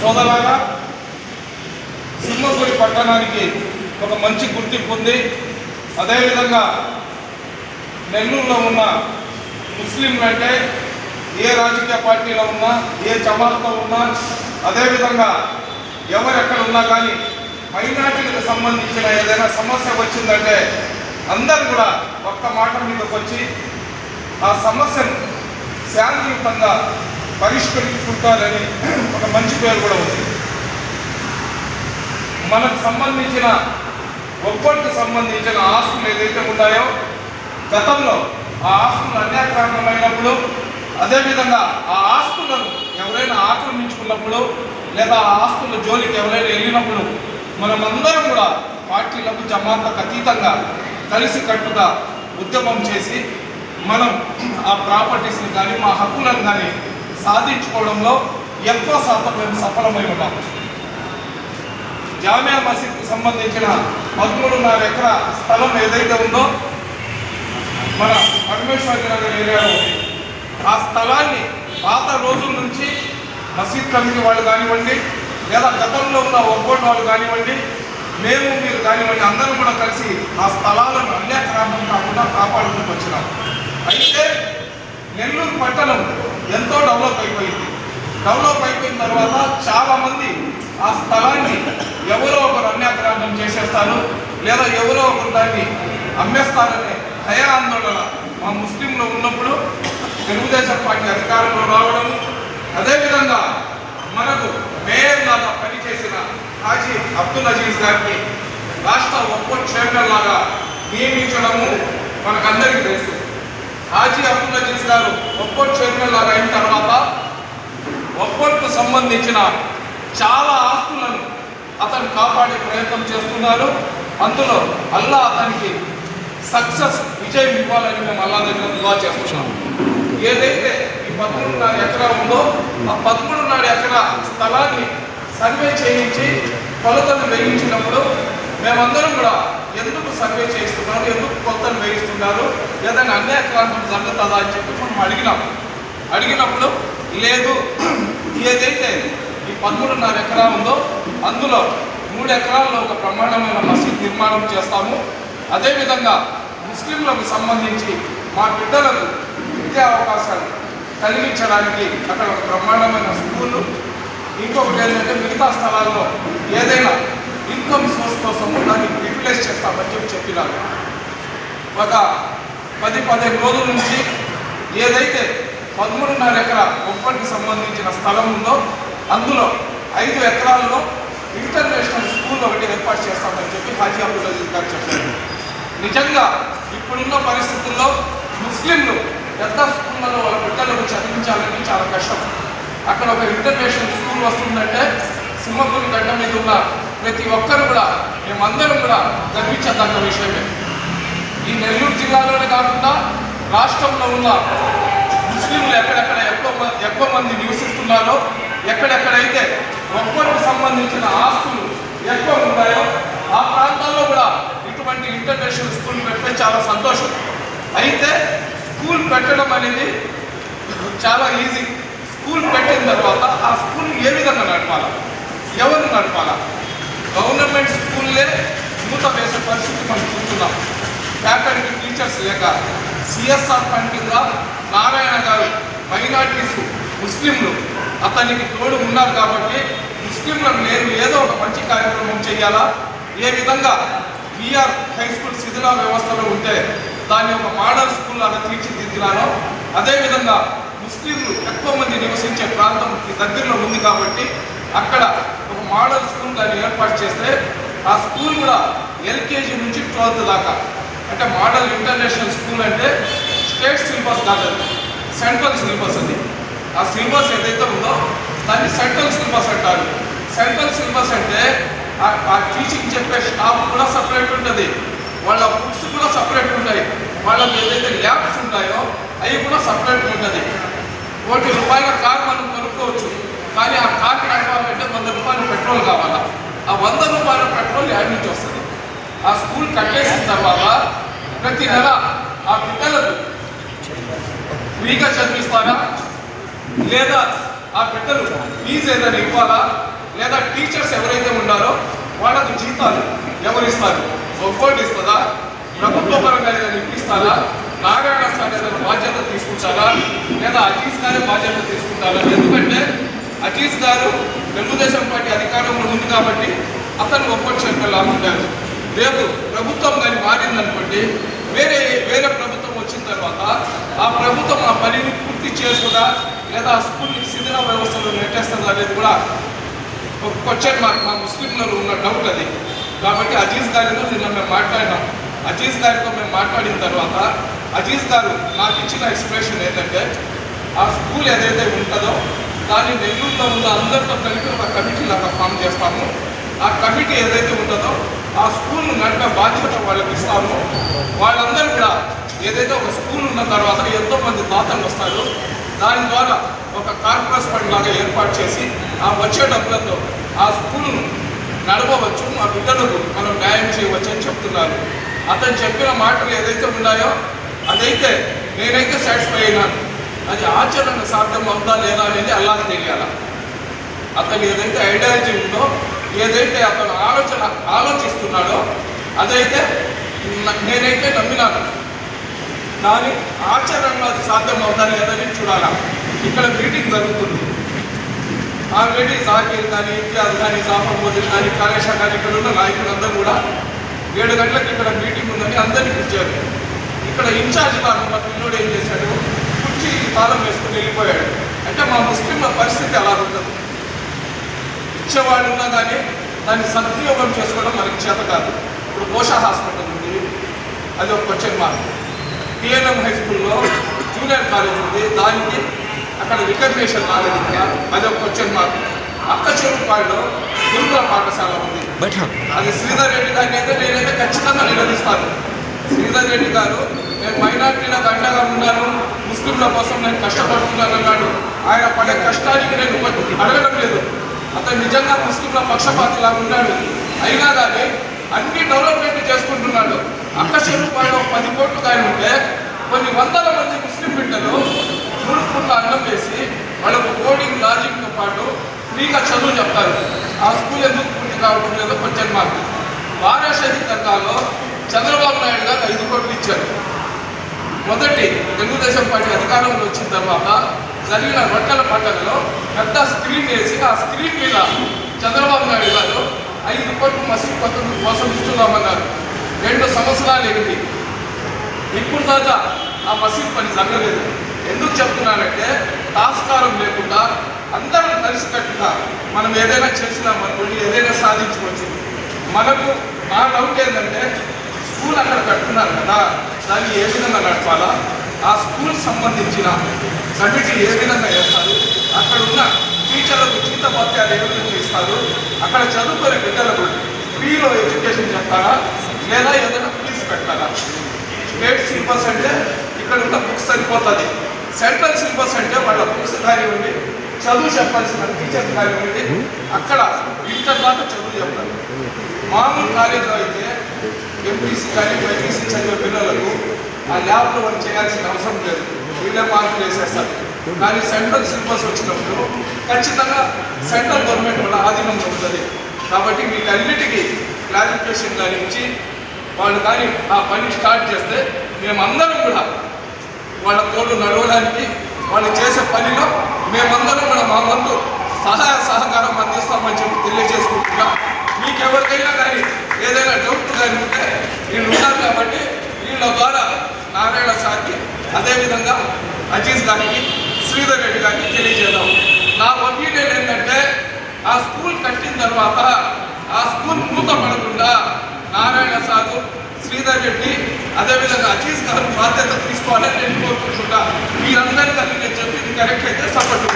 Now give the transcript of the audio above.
సోదరులారా సింహపురి పట్టణానికి ఒక మంచి గుర్తింపు ఉంది. అదేవిధంగా నెల్లూరులో ఉన్న ముస్లింలు అంటే ఏ రాజకీయ పార్టీలో ఉన్నా ఏ జమాత్లో ఉన్నా అదేవిధంగా ఎవరెక్కడ ఉన్నా కానీ మైనార్టీలకు సంబంధించిన ఏదైనా సమస్య వచ్చిందంటే అందరూ కూడా ఒక్క మాట మీదకి వచ్చి ఆ సమస్యను శాంతియుతంగా పరిష్కరించుకుంటారని ఒక మంచి పేరు కూడా ఉంది. మనకు సంబంధించిన ఒక్కరికి సంబంధించిన ఆస్తులు ఏదైతే ఉన్నాయో గతంలో ఆ ఆస్తులు అన్యాక్రాంతమైనప్పుడు అదేవిధంగా ఆ ఆస్తులను ఎవరైనా ఆక్రమించుకున్నప్పుడు లేదా ఆ ఆస్తుల జోలికి ఎవరైనా వెళ్ళినప్పుడు మనమందరం కూడా పార్టీలకు జమాతకు అతీతంగా కలిసి కట్టుగా ఉద్యమం చేసి మనం ఆ ప్రాపర్టీస్ని కానీ మా హక్కులను కానీ సాధించుకోవడంలో ఎక్కువ శాతం మేము సఫలమై ఉన్నాం జామియా మసీద్కి సంబంధించిన పదమూడున్నర ఎకర స్థలం ఏదైతే ఉందో మన పరమేశ్వరి నగర్ ఏరియాలో ఉంది ఆ స్థలాన్ని పాత రోజుల నుంచి మసీద్ కమిటీ వాళ్ళు కానివ్వండి లేదా గతంలో ఉన్న ఒక్కోటి వాళ్ళు కానివ్వండి మేము మీరు కానివ్వండి అందరం కూడా కలిసి ఆ స్థలాలను అన్యాక్రాంతం కాకుండా కాపాడుకుంటూ వచ్చినాం. అయితే నెల్లూరు పట్టణం ఎంతో డెవలప్ అయిపోయింది. డెవలప్ అయిపోయిన తర్వాత చాలా మంది ఆ స్థలాన్ని ఎవరో ఒకరు అన్యాక్రాంతం చేసేస్తారు లేదా ఎవరో ఒకరు దాన్ని అమ్మేస్తారనే భయ ఆందోళన మా ముస్లింలు ఉన్నప్పుడు తెలుగుదేశం పార్టీ అధికారంలో రావడం అదేవిధంగా మనకు మేయర్ లాగా పనిచేసిన హాజీ అబ్దుల్ అజీజ్ గారిని రాష్ట్ర ఒక్కో చైర్మన్ లాగా నియమించడము మనకందరికీ తెలుసు. హాజీ అబ్దుల్ అజీజ్ గారు ఒక్కో చైర్మన్ లాగా అయిన తర్వాత ఒక్కొక్కకు సంబంధించిన చాలా ఆస్తులను అతను కాపాడే ప్రయత్నం చేస్తున్నారు. అందులో అల్లా అతనికి సక్సెస్ విజయం ఇవ్వాలని మేము అల్లా దగ్గర దువా చేస్తున్నాం. ఏదైతే ఈ పదమూడున్నర ఎకరా ఉందో ఆ పదమూడున్నర ఎకరా స్థలాన్ని సర్వే చేయించి కొలతలు వేయించినప్పుడు మేమందరం కూడా ఎందుకు సర్వే చేస్తున్నారు ఎందుకు కొత్తలు వేయిస్తున్నారు? ఏదైనా అన్యాక్రాంతం జరుగుతుందా అని చెప్పి మనం అడిగినాం. అడిగినప్పుడు లేదు ఏదైతే ఈ పదమూడున్నర ఎకరా ఉందో అందులో మూడు ఎకరాల్లో ఒక బ్రహ్మాండమైన మసీద్ నిర్మాణం చేస్తాము. అదేవిధంగా ముస్లింలకు సంబంధించి మా బిడ్డలకు విద్యా అవకాశాలు కలిగించడానికి అక్కడ ఒక బ్రహ్మాండమైన స్కూలు. ఇంకొకటి ఏంటంటే మిగతా స్థలాల్లో ఏదైనా ఇన్కమ్ సోర్స్ కోసం దాన్ని యూటిలైజ్ చేస్తామని చెప్పి చెప్పినారు. ఒక పది పదిహేను రోజుల నుంచి ఏదైతే పదమూడున్నర ఎకరా ఒప్పటికి సంబంధించిన స్థలం ఉందో అందులో ఐదు ఎకరాల్లో ఇంటర్నేషనల్ స్కూల్ ఒకటి ఏర్పాటు చేస్తామని చెప్పి హాజీ అబ్దుల్ అజీజ్ గారు చెప్పారు. నిజంగా ఇప్పుడున్న పరిస్థితుల్లో ముస్లింలు పెద్ద స్కూళ్ళలో వాళ్ళ బిడ్డలకు చదివించాలని చాలా కష్టం. అక్కడ ఒక ఇంటర్నేషనల్ స్కూల్ వస్తుందంటే సింహపురి గడ్డ మీద ఉన్న ప్రతి ఒక్కరు కూడా మేమందరం కూడా గర్వించదగ్గ విషయమే. ఈ నెల్లూరు జిల్లాలోనే కాకుండా రాష్ట్రంలో ఉన్న ముస్లింలు ఎక్కడెక్కడ ఎక్కువ ఎక్కువ మంది నివసిస్తున్నారో ఎక్కడెక్కడైతే ఒక్కరికి సంబంధించిన ఆస్తులు ఎక్కువ ఉన్నాయో ఆ ప్రాంతాల్లో కూడా ఇటువంటి ఇంటర్నేషనల్ స్కూల్ పెడితే చాలా సంతోషం. అయితే స్కూల్ పెట్టడం అనేది చాలా ఈజీ. స్కూల్ పెట్టిన తర్వాత ఆ స్కూల్ ఏ విధంగా నడపాలా? ఎవరు నడపాలా? గవర్నమెంట్ స్కూల్లే మూత వేసే పరిస్థితి మనం చూస్తున్నాం. ఫ్యాకల్టీ టీచర్స్ లేక సిఎస్ఆర్ ఫండ్ కింద నారాయణ గారు మైనార్టీస్ ముస్లింలు. అతనికి తోడు ఉన్నారు కాబట్టి ముస్లింలను నేను ఏదో ఒక మంచి కార్యక్రమం చేయాలా? ఏ విధంగా బీఆర్ హై స్కూల్ శిథిల వ్యవస్థలో ఉంటే దాన్ని ఒక మోడల్ స్కూల్ లాగా తీర్చిదిద్దినాను అదేవిధంగా ముస్లింలు ఎక్కువ మంది నివసించే ప్రాంతం ఈ దగ్గరలో ఉంది కాబట్టి అక్కడ మోడల్ స్కూల్ దాన్ని ఏర్పాటు చేస్తే ఆ స్కూల్ కూడా ఎల్కేజీ నుంచి ట్వెల్త్ దాకా. అంటే మోడల్ ఇంటర్నేషనల్ స్కూల్ అంటే స్టేట్ సిలబస్ కాదు సెంట్రల్ సిలబస్ అది. ఆ సిలబస్ ఏదైతే ఉందో దాన్ని సెంట్రల్ సిలబస్ అంటారు. సెంట్రల్ సిలబస్ అంటే ఆ- టీచింగ్ చెప్పే స్టాఫ్ కూడా సపరేట్ ఉంటుంది. వాళ్ళ బుక్స్ కూడా సపరేట్ ఉంటాయి. వాళ్ళకి ఏదైతే ల్యాబ్స్ ఉంటాయో అవి కూడా సపరేట్ ఉంటుంది. కోటి రూపాయల కార్ మనం కొనుక్కోవచ్చు. కానీ ఆ కార్ పెట్రోల్ కావాలా? ఆ వంద రూపాయల పెట్రోల్ యాడ్ నుంచి వస్తుంది. ఆ స్కూల్ కట్టేసిన తర్వాత ప్రతి నెల ఆ బిడ్డలకు ఫ్రీగా చదివిస్తారా? లేదా ఆ బిడ్డలు ఫీజు ఏదైనా ఇవ్వాలా? లేదా టీచర్స్ ఎవరైతే ఉన్నారో వాళ్ళకు జీతాలు ఎవరిస్తారు ఒక్కోటి ఇస్తుందా? ప్రభుత్వ పరంగా ఏదైనా ఇప్పిస్తారా? నారాయణ సార్ ఏదైనా బాధ్యత తీసుకుంటారా? లేదా అజీజ్ గారే బాధ్యత తీసుకుంటారా? ఎందుకంటే అజీజ్ గారు తెలుగుదేశం పార్టీ అధికారంలో ఉంది కాబట్టి అతను ఒక్కొక్క ఉంటారు రేపు ప్రభుత్వం కానీ మారిందనుకోండి వేరే వేరే ప్రభుత్వం వచ్చిన తర్వాత ఆ ప్రభుత్వం ఆ పనిని పూర్తి చేస్తుందా లేదా ఆ స్కూల్ని శిథిల వ్యవస్థలో నెట్టేస్తుందా అనేది కూడా ఒక క్వశ్చన్ మార్క్ మా ముస్లింలలో ఉన్న డౌట్ అది. కాబట్టి అజీజ్ గారితో నిన్న మేము మాట్లాడినాం. అజీజ్ గారితో మేము మాట్లాడిన తర్వాత అజీజ్ గారు నాకు ఇచ్చిన ఎక్స్ప్రెషన్ ఏంటంటే ఆ స్కూల్ ఏదైతే ఉంటుందో దాన్ని నెల్లూరులో ఉన్న అందరితో కలిపి ఒక కమిటీ లాగా ఫామ్ చేస్తాము. ఆ కమిటీ ఏదైతే ఉంటుందో ఆ స్కూల్ను నడిపే బాధ్యత వాళ్ళకి ఇస్తాము. వాళ్ళందరూ కూడా ఏదైతే ఒక స్కూల్ ఉన్న తర్వాత ఎంతో మంది దాతలు వస్తారు దాని ద్వారా ఒక కార్పొరేట్ ఫండ్ లాగా ఏర్పాటు చేసి ఆ వచ్చే డబ్బులతో ఆ స్కూల్ను నడపవచ్చు మా బిడ్డలకు మనం న్యాయం చేయవచ్చు అని చెప్తున్నారు. అతను చెప్పిన మాటలు ఏదైతే ఉన్నాయో అదైతే నేనైతే సాటిస్ఫై అయినాను. అది ఆచరణ సాధ్యం అవుతా లేదా అనేది అల్లాకి తెలియాల? అతను ఏదైతే ఐడియాలజీ ఉందో ఏదైతే అతను ఆలోచన ఆలోచిస్తున్నాడో అదైతే నేనైతే నమ్మినాను. కానీ ఆచరణలో అది సాధ్యం అవుతా లేదని చూడాలా? ఇక్కడ మీటింగ్ జరుగుతుంది. ఆల్రెడీ జాకీర్ కానీ ఇంతియాజ్ కానీ జాఫర్ మోదీ కానీ కాలేషా కానీ ఇక్కడ ఉన్న నాయకులందరూ కూడా ఏడు గంటలకు ఇక్కడ మీటింగ్ ఉందని అందరినీ పిలిచారు. ఇక్కడ ఇన్ఛార్జ్ గారు మా పిల్లోడు ఏం చేశాడు? తాళం వేసుకుని వెళ్ళిపోయాడు. అంటే మా ముస్లింల పరిస్థితి అలా ఉంటుంది. ఇచ్చేవాడు ఉన్నా కానీ దాన్ని సద్వినియోగం చేసుకోవడం మనకి చేత కాదు. ఇప్పుడు పోషా హాస్పిటల్ ఉంది. అది ఒక క్వశ్చన్ మార్క్. పిఎన్ఎం హై స్కూల్లో జూనియర్ కాలేజ్ ఉంది. దానికి అక్కడ రికగ్నేషన్ రాలేదు అది ఒక క్వశ్చన్ మార్క్. అక్క చెరువుపాడులో గురుకుల పాఠశాల ఉంది. అది శ్రీధర్ రెడ్డి గారిని అయితే నేనైతే ఖచ్చితంగా నిలదీస్తాను. శ్రీధర్ రెడ్డి గారు నేను మైనార్టీలకు అండగా ఉన్నాను. ముస్లింల కోసం నేను కష్టపడుతున్నాను అన్నాడు. ఆయన పడే కష్టానికి నేను అడగడం లేదు. అతను నిజంగా ముస్లింల పక్షపాతిలా ఉన్నాడు. అయినా కానీ అన్ని డెవలప్మెంట్ చేసుకుంటున్నాడు. అక్క చెరువుపాయలో పది కోట్లు కానీ ఉంటే కొన్ని వందల మంది ముస్లిం బిడ్డలు మూడు పూట్ల అన్నం వేసి వాళ్ళకు కోడింగ్ లాజిక్తో పాటు ఫ్రీగా చదువు చెప్తారు. ఆ స్కూల్ ఎందుకు పూర్తి కావడం లేదో కొంచెం మార్పు వారాషహి తగ్గాలో చంద్రబాబు నాయుడు గారు ఐదు కోట్లు ఇచ్చారు. మొదటి తెలుగుదేశం పార్టీ అధికారంలో వచ్చిన తర్వాత జరిగిన రొట్టెల పండుగలో పెద్ద స్క్రీన్ వేసి ఆ స్క్రీన్ మీద చంద్రబాబు నాయుడు గారు ఐదు కోట్లు మసీదు పత్రులు కోసం ఇస్తున్నామన్నారు. రెండు సంవత్సరాలు ఏమిటి? ఇప్పుడు దాకా ఆ మసీద్ పని జరగలేదు. ఎందుకు చెప్తున్నానంటే తాస్కారం లేకుండా అందరం కలిసికట్టుగా మనం ఏదైనా చేసినామనుకోండి ఏదైనా సాధించుకోవచ్చు. మనకు నా డౌట్ ఏంటంటే స్కూల్ అక్కడ కట్టున్నారు కదా. దాన్ని ఏ విధంగా నడపాలా? ఆ స్కూల్ సంబంధించిన కమిటీ ఏ విధంగా వేస్తారు? అక్కడ ఉన్న టీచర్లకు జీత భత్యాలు ఏ విధంగా ఇస్తారు? అక్కడ చదువుకునే బిడ్డలకు ఫ్రీలో ఎడ్యుకేషన్ చెప్తారా? లేదా ఏదైనా ఫీజు పెట్టాలా? స్టేట్ సిలబస్ అంటే ఇక్కడ ఉన్న బుక్స్ సరిపోతుంది. సెంట్రల్ సిలబస్ అంటే వాళ్ళ బుక్స్ కానివ్వండి చదువు చెప్పాల్సిన టీచర్స్ కానివ్వండి అక్కడ ఇంటర్ దాకా చదువు చెప్తారు మామూలు కాలేజీలో అయితే ఎంపీసీ కానీ బైపీసీ చదివే పిల్లలకు ఆ ల్యాబ్లో వాళ్ళు చేయాల్సిన అవసరం లేదు. వీళ్ళే మార్పులు వేసేస్తారు కానీ సెంట్రల్ సిలబస్ వచ్చినప్పుడు ఖచ్చితంగా సెంట్రల్ గవర్నమెంట్ వాళ్ళ ఆధీనంలో ఉంటుంది. కాబట్టి వీటన్నిటికీ క్లారిఫికేషన్ కానీ ఇచ్చి వాళ్ళు కానీ ఆ పని స్టార్ట్ చేస్తే మేమందరం కూడా వాళ్ళ తోడు నడవడానికి వాళ్ళు చేసే పనిలో మేమందరం కూడా మా వంతు సహాయ సహకారం అందిస్తామని చెప్పి తెలియజేసుకుంటున్నాం. మీకు ఎవరికైనా కానీ ఏదైనా డౌట్ కానీ ఉంటే వీళ్ళు ఉన్నారు కాబట్టి వీళ్ళ ద్వారా నారాయణ సార్కి అదేవిధంగా అజీజ్ గారికి శ్రీధర్ రెడ్డి గారికి తెలియజేద్దాం. నా ఒపీనియన్ ఏంటంటే ఆ స్కూల్ కట్టిన తర్వాత ఆ స్కూల్ మూత పడకుండా నారాయణ సాగు శ్రీధర్ రెడ్డి అదేవిధంగా అజీజ్ గారు బాధ్యత తీసుకోవాలని నేను కోరుకుంటున్నా. మీరందరికీ నేను చెప్పింది కరెక్ట్ అయితే సపోర్ట్